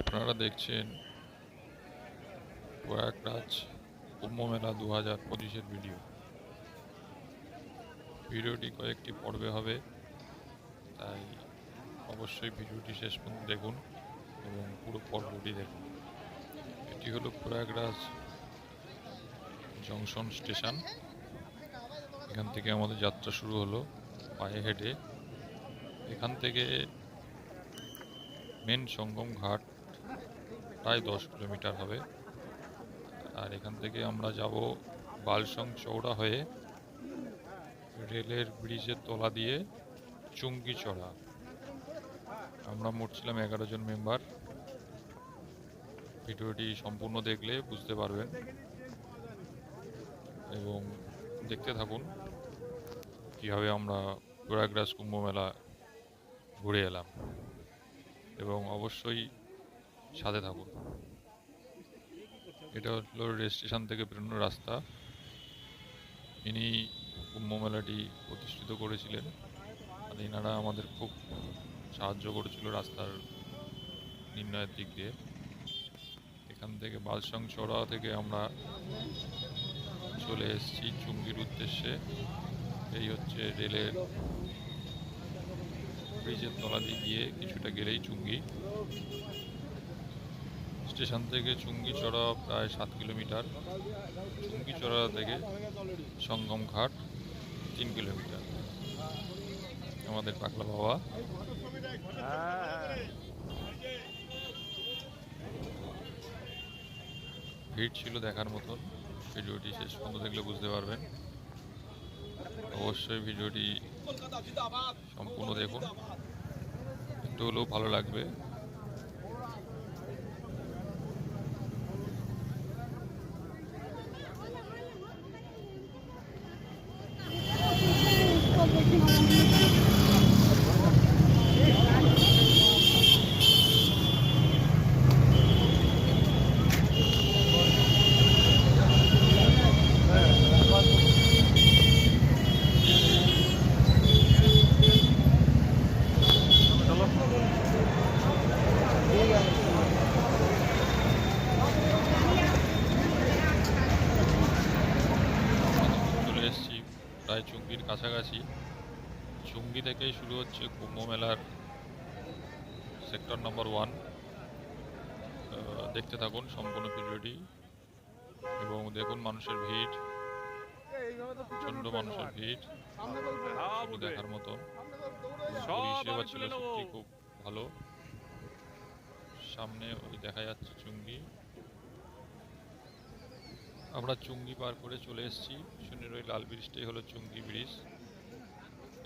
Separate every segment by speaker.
Speaker 1: আপনারা দেখছেন প্রয়াগরাজ কুম্ভ মেলা দু হাজার পঁচিশের ভিডিও। ভিডিওটি কয়েকটি পর্বে হবে, তাই অবশ্যই ভিডিওটি শেষ পর্যন্ত দেখুন এবং পুরো পর্বটি দেখুন। এটি হলো প্রয়াগরাজ জংশন স্টেশন। এখান থেকে আমাদের যাত্রা শুরু হলো পায়ে হেঁটে। এখান থেকে মেন সঙ্গম ঘাট প্রায় দশ কিলোমিটার হবে। আর এখান থেকে আমরা যাব বালসং চৌড়া হয়ে রেলের ব্রিজের তলা দিয়ে চুঙ্গি চড়া আমরা মোট ছিলাম এগারো জন মেম্বার। ভিডিওটি সম্পূর্ণ দেখলে বুঝতে পারবেন। এবং দেখতে থাকুন কীভাবে আমরা প্রয়াগরাজ কুম্ভ মেলা ঘুরে এলাম। এবং অবশ্যই সাথে থাকুন। এটা হলো রেল স্টেশন থেকে বেরোনোর রাস্তা। ইনি কুম্ভ মেলাটি প্রতিষ্ঠিত করেছিলেন আর এনারা আমাদের খুব সাহায্য করেছিল রাস্তার নির্ণয়ের দিক দিয়ে। এখান থেকে বালসং চড়া থেকে আমরা চলে এসেছি চুঙ্গির উদ্দেশ্যে। এই হচ্ছে রেলের ব্রিজের তলা দিয়ে গিয়ে কিছুটা গেলেই চুঙ্গি। স্টেশন থেকে চুঙ্গি চড়া প্রায় সাত কিলোমিটার। চুঙ্গি চড়া থেকে সঙ্গম ঘাট তিন কিলোমিটার। আমাদের পাকলা বাবা। ভিড় ছিল দেখার মতন। ভিডিওটি শেষ পর্যন্ত দেখলে বুঝতে পারবেন। অবশ্যই ভিডিওটি সম্পূর্ণ দেখুন। একটু হলেও ভালো লাগবে। প্রায় চুঙ্গির কাছাকাছি। চুঙ্গি থেকেই শুরু হচ্ছে কুম্ভ মেলার সেক্টর নম্বর ওয়ান দেখতে থাকুন সম্পূর্ণ ভিডিওটি এবং দেখুন মানুষের ভিড় প্রচণ্ড মানুষের ভিড়। দেখার মতন পরিষেবা ছিল সত্যি খুব ভালো। সামনে ওই দেখা যাচ্ছে চুঙ্গি। আমরা চুঙ্গি পার করে চলে এসেছি। শুনে ওই লাল ব্রিজটাই হলো চুঙ্গি ব্রিজ।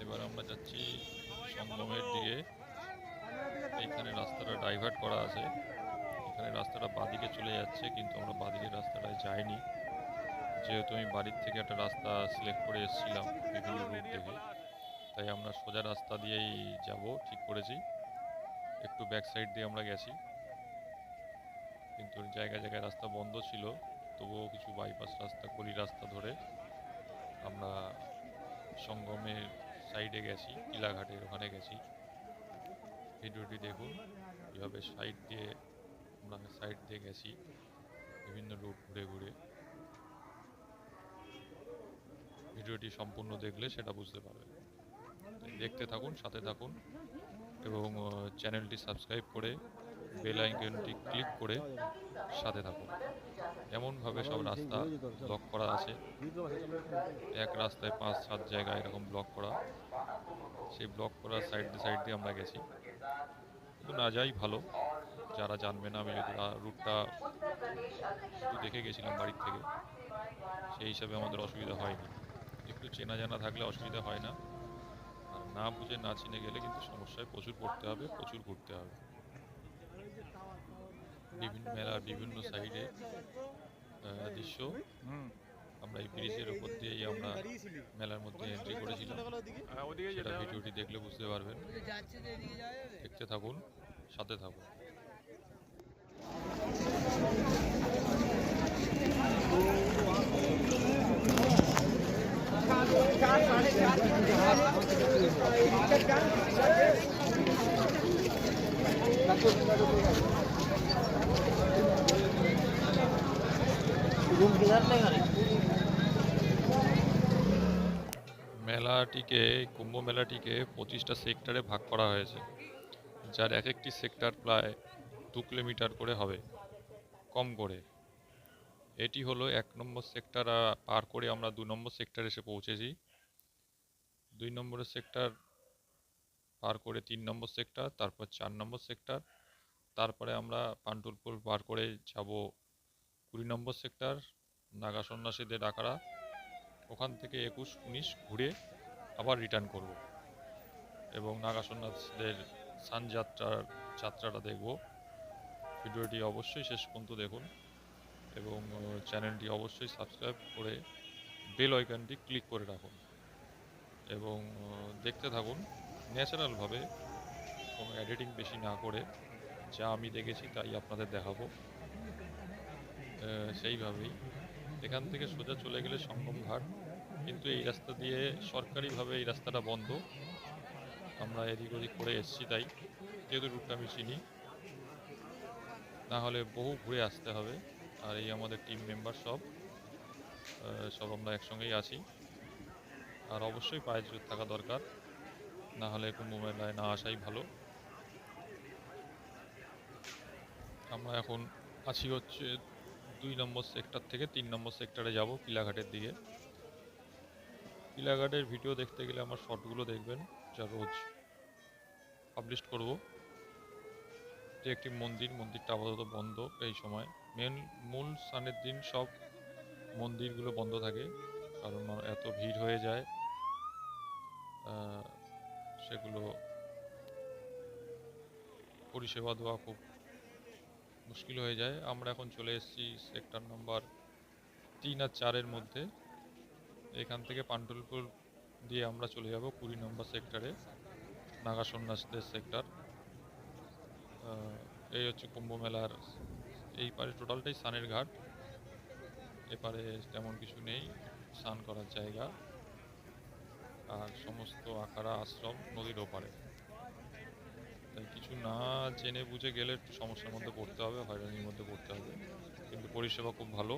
Speaker 1: এবার আমরা যাচ্ছি সঙ্গমের দিকে। এখানে রাস্তাটা ডাইভার্ট করা আছে। এখানে রাস্তাটা বাদিকে চলে যাচ্ছে, কিন্তু আমরা বাদিকের রাস্তাটায় যাইনি। যেহেতু আমি বাড়ির থেকে একটা রাস্তা সিলেক্ট করে এসেছিলাম বিভিন্ন রুট থেকে তাই আমরা সোজা রাস্তা দিয়েই যাব, ঠিক করেছি। একটু ব্যাক সাইড দিয়ে আমরা গেছি। কিন্তু জায়গায় জায়গায় রাস্তা বন্ধ ছিল, তবুও কিছু বাইপাস রাস্তা, গলি রাস্তা ধরে আমরা সঙ্গমের সাইডে গেছি কিলাঘাটের ওখানে গেছি। ভিডিওটি দেখুন, কীভাবে সাইড দিয়ে আমরা সাইড দিয়ে গেছি, বিভিন্ন রুট ঘুরে ঘুরে। ভিডিওটি সম্পূর্ণ দেখলে সেটা বুঝতে পারবেন দেখতে থাকুন, সাথে থাকুন এবং চ্যানেলটি সাবস্ক্রাইব করে বেল আইকনটি ক্লিক করে সাথে থাকুন। এমনভাবে সব রাস্তা ব্লক করা আছে। এক রাস্তায় পাঁচ, সাত জায়গায় এরকম ব্লক করা। সেই ব্লক করার সাইড দিয়ে সাইড দিয়ে আমরা গেছি। কিন্তু না যাই ভালো। যারা জানবে না, আমি যদি রুটটা একটু দেখে গেছিলাম বাড়ির থেকে, সেই হিসাবে আমাদের অসুবিধা হয়নি। একটু চেনা জানা থাকলে অসুবিধা হয় না। আর না বুঝে না চিনে গেলে কিন্তু সমস্যায় প্রচুর পড়তে হবে, প্রচুর ঘুরতে হবে। বিভিন্ন মেলার বিভিন্ন সাইডে দৃশ্য। আমরা এই ব্রিজের উপর দিয়েই আমরা মেলার মধ্যে এন্ট্রি করেছিলাম। ভিডিওটি দেখলে বুঝতে পারবেন। দেখতে থাকুন, সাথে থাকুন। মেলাটিকে, কুম্ভ মেলাটিকে পঁচিশটা সেক্টরে ভাগ করা হয়েছে, যার এক একটি সেক্টর প্রায় দু কিলোমিটার করে হবে, কম করে। এটি হলো এক নম্বর সেক্টর পার করে আমরা দু নম্বর সেক্টর এসে পৌঁছেছি। দুই নম্বরের সেক্টর পার করে তিন নম্বর সেক্টর, তারপর চার নম্বর সেক্টর, তারপরে আমরা পান্টুলপুর পার করে যাব কুড়ি নম্বর সেক্টর নাগা সন্ন্যাসীদের ডাকারা, ওখান থেকে একুশ, উনিশ ঘুরে আবার রিটার্ন করব। এবং নাগা সন্ন্যাসীদের সান যাত্রার, যাত্রাটা দেখব। ভিডিওটি অবশ্যই শেষ পর্যন্ত দেখুন এবং চ্যানেলটি অবশ্যই সাবস্ক্রাইব করে বেল আইকনটি ক্লিক করে রাখুন। এবং দেখতে থাকুন ন্যাচারালভাবে কোনো এডিটিং বেশি না করে যা আমি দেখেছি তাই আপনাদের দেখাবো। সেইভাবেই। এখান থেকে সোজা চলে গেলে সঙ্গম ঘাট কিন্তু এই রাস্তা দিয়ে সরকারিভাবে এই রাস্তাটা বন্ধ। আমরা এদিক ওদিক করে এসছি তাই। যেহেতু রুটটা আমি চিনি। না হলে বহু ঘুরে আসতে হবে। আর এই আমাদের টিম মেম্বার সব সব আমরা একসঙ্গেই আছি। আর অবশ্যই পায়ে জোর থাকা দরকার। না হলে কুম্ভ মেলায় না আসাই ভালো। আমরা এখন আছি হচ্ছে দুই নম্বর সেক্টর থেকে তিন নম্বর সেক্টরে যাব কিলাঘাটের দিকে। কিলাঘাটের ভিডিও দেখতে গেলে আমার শর্টগুলো দেখবেন, যা রোজ পাবলিশ করব। যে একটি মন্দির, মন্দিরটা আপাতত বন্ধ এই সময়। মেন মূল স্নানের দিন সব মন্দিরগুলো বন্ধ থাকে, কারণ এত ভিড় হয়ে যায়। সেগুলো পরিষেবা দেওয়া খুব মুশকিল হয়ে যায়। আমরা এখন চলে এসেছি সেক্টর নাম্বার তিন আর চারের মধ্যে। এখান থেকে পান্ডুলপুর দিয়ে আমরা চলে যাব কুড়ি নম্বর সেক্টরে নাগা সন্ন্যাসীদের সেক্টর এই হচ্ছে কুম্ভ মেলার, এই পারে টোটালটাই সানের ঘাট। এপারে তেমন কিছু নেই, স্নান করার জায়গা। আর সমস্ত আখাড়া আশ্রম নদীর ওপারে। কিছু না জেনে বুঝে গেলে একটু সমস্যার মধ্যে পড়তে হবে, হয়রানির মধ্যে পড়তে হবে। কিন্তু পরিষেবা খুব ভালো।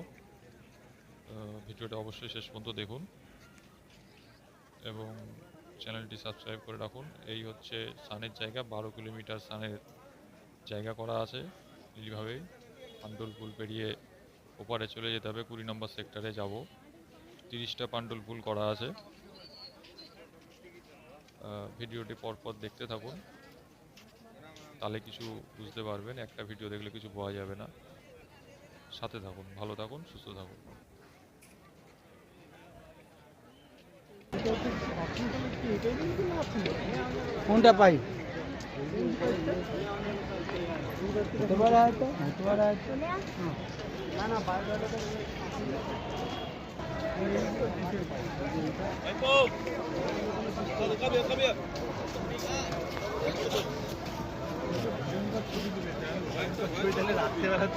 Speaker 1: ভিডিওটা অবশ্যই শেষ পর্যন্ত দেখুন এবং চ্যানেলটি সাবস্ক্রাইব করে রাখুন। এই হচ্ছে সানের জায়গা, বারো কিলোমিটার সানের জায়গা করা আছে এইভাবেই পান্ডুল পুল পেরিয়ে ওপারে চলে যেতে হবে, কুড়ি নম্বর সেক্টরে যাব। তিরিশটা পান্ডুল পুল করা আছে। ভিডিওটি পরপর দেখতে থাকুন। তাহলে কিছু বুঝতে পারবেন একটা ভিডিও দেখলে কিছু বোঝা যাবে না। সাথে থাকুন ভালো থাকুন সুস্থ থাকুন।
Speaker 2: কোনটা পাই? হতে পারে হয়তো হতে পারে হয়তো না না রাত্রেবেলা